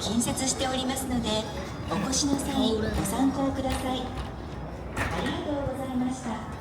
近接しておりますのでお越しの際ご参考ください。ありがとうございました。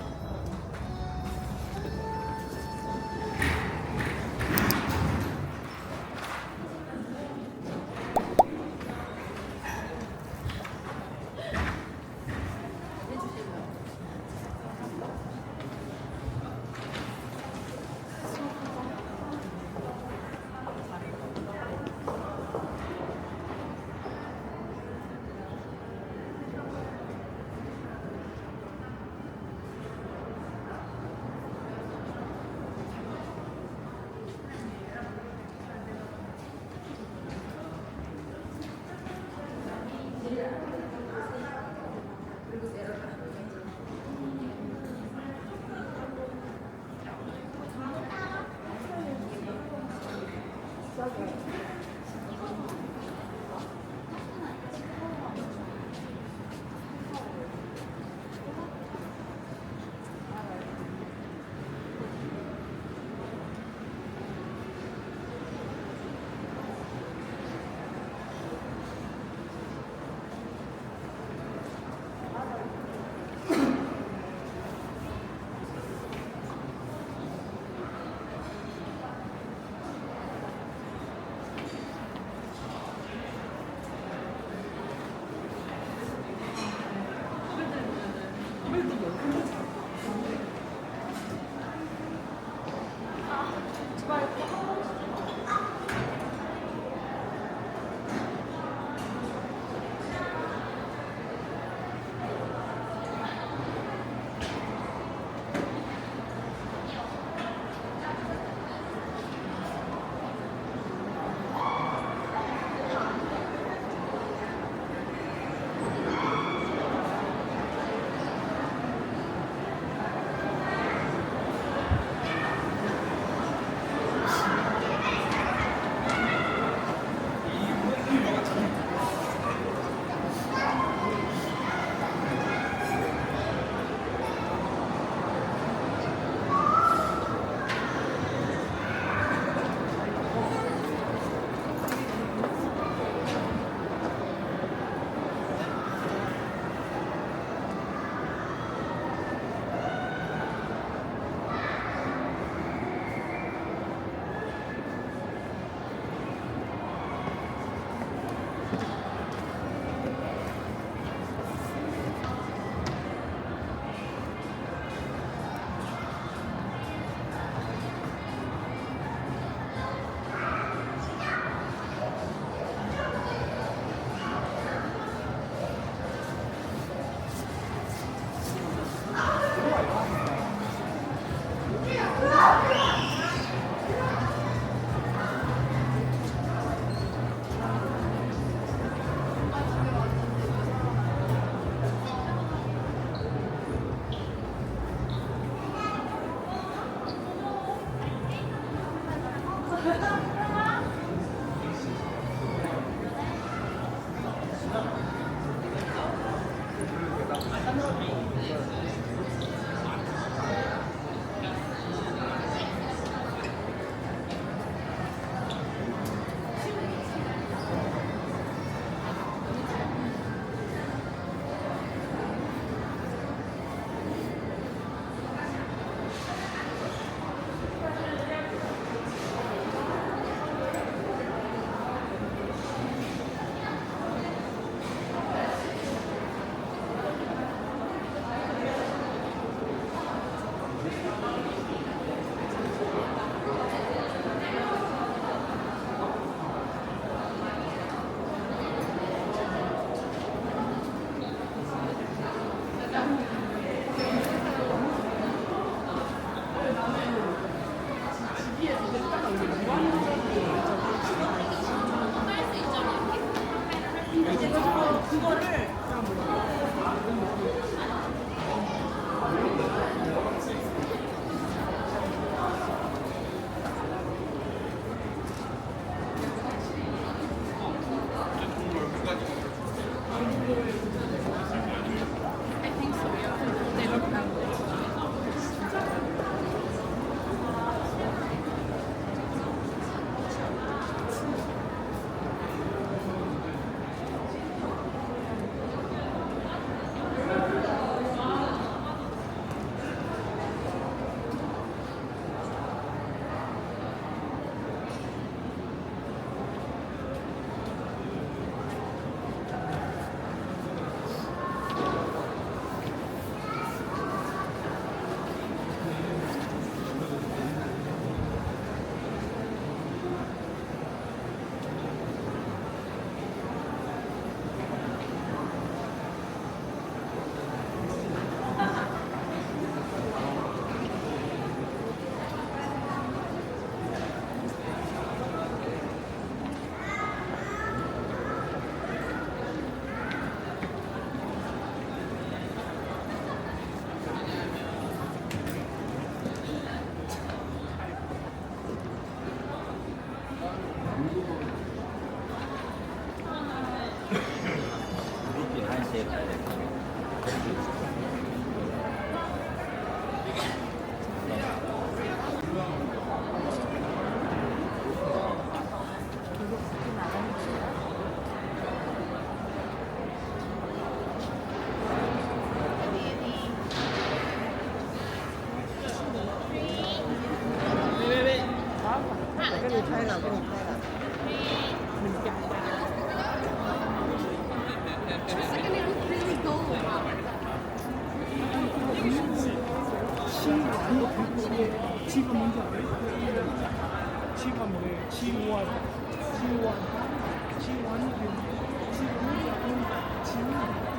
Nào 치가 뭔지 알아요? 치가 뭐예요? 치원, 치원, 치원이 치원이 치,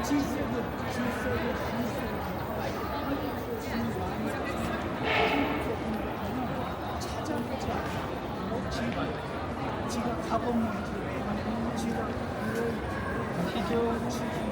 치세드, 치세드, 치세드. 찾아보자. 뭐 지가 가본 뭔지, 지가 치죠, 치죠.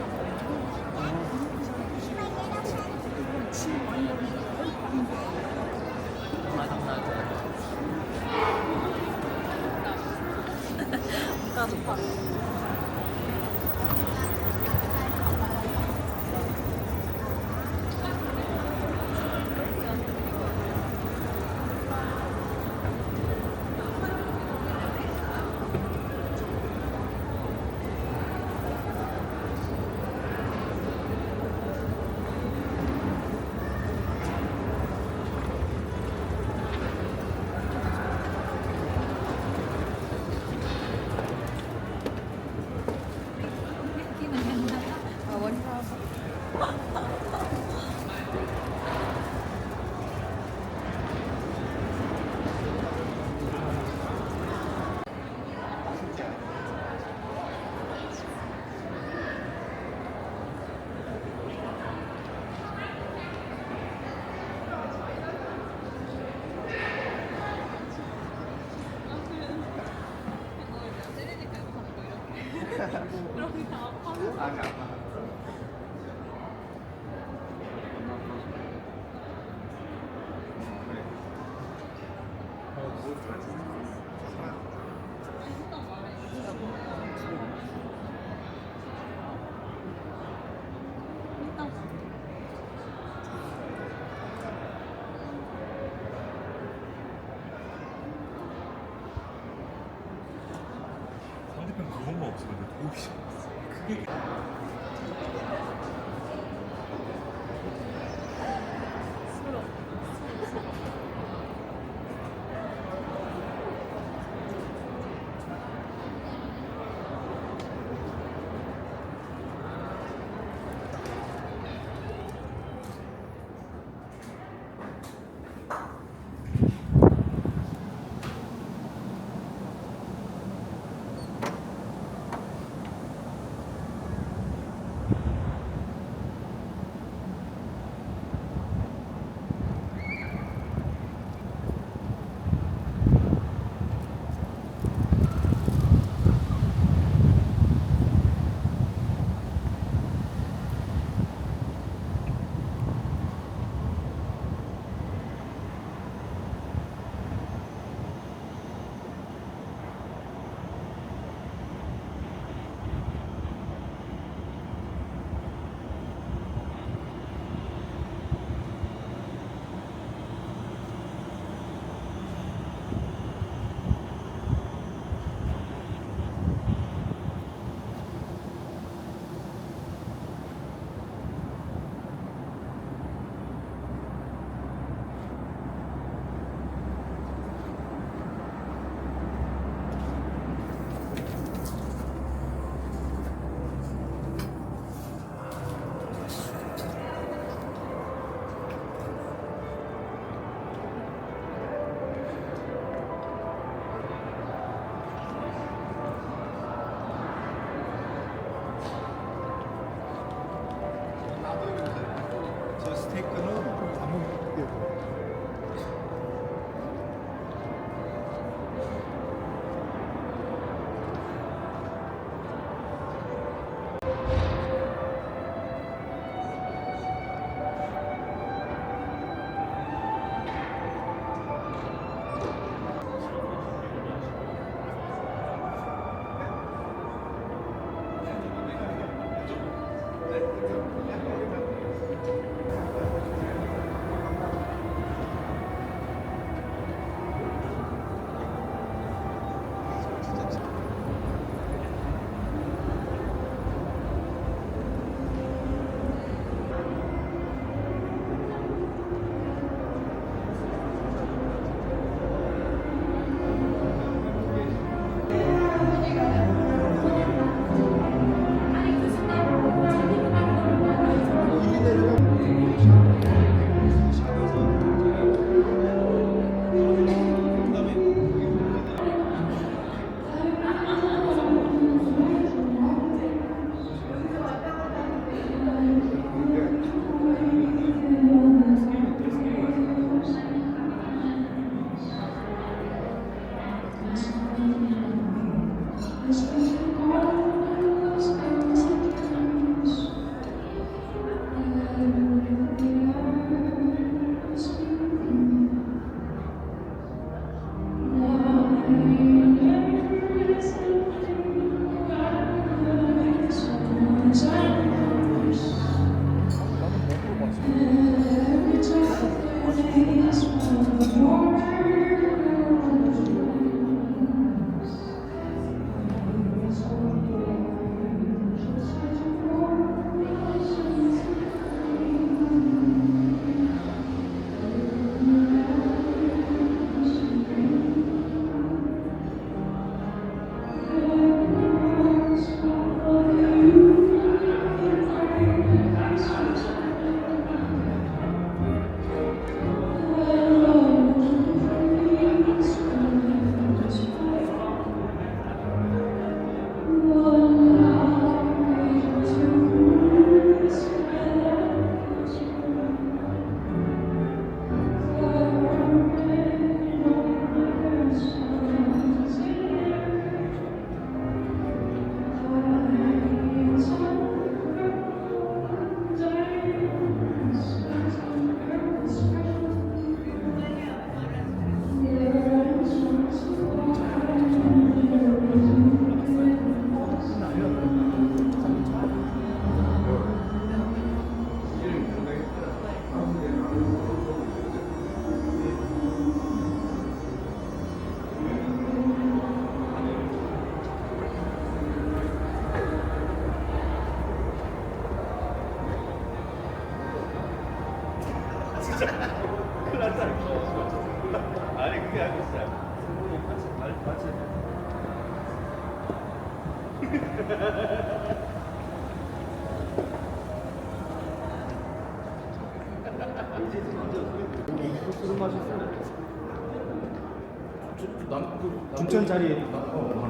중천짜리 어, 어.